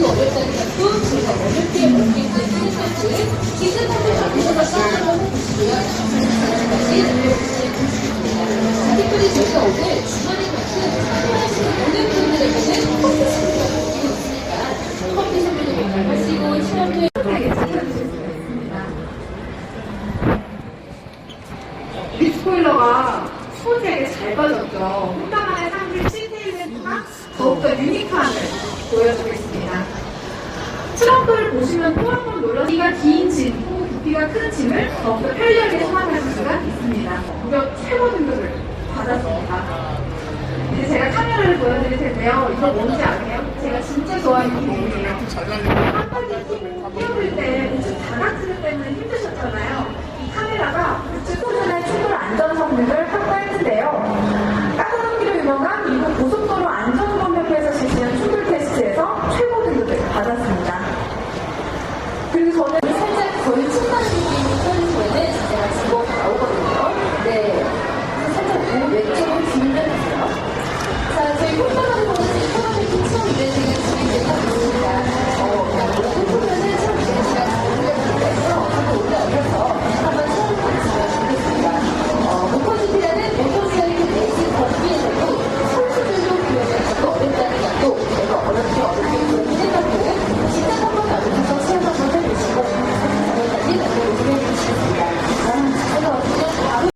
그 어렵다는 것도 제가 어렵게 어렵게 했는지 지금까지 여기서가 싸움을 해주시고요. 지금까지 들려주시는 분입니다. 특별히 저희가 오늘 주말인 만큼 참여하시는 모든 분들에게는 커피 드리고 있으니까 커피 선물도 공유하시고 체험도 빅스포일러가 소재에 잘 빠졌죠. 혼자만의 상징 시테일랜드가 더욱더 유니크함을 보여주겠습니다. 실험도를 보시면 또 한 번 놀라 길이가 긴 짐, 혹은 부피가 큰 짐을 더욱더 편리하게 소환하실 수가 있습니다. 무려 최고 등급을 받았습니다. 이제 제가 카메라를 보여드릴 텐데요. 이거 뭔지 아세요? 제가 진짜 좋아하는 기능이에요. 깜빡이 끼고 끼울 때 우측 다각질 때문에 힘드셨잖아요. 이 카메라가 우측 포션의 충돌 안전 성능을 확보했는데요. 까다롭기로 유명한 미국 고속도로 안전보험협회에서 실시한 충돌 테스트에서 최고 등급을 받았습니다. 저희 친다는 느낌이 떨리고있는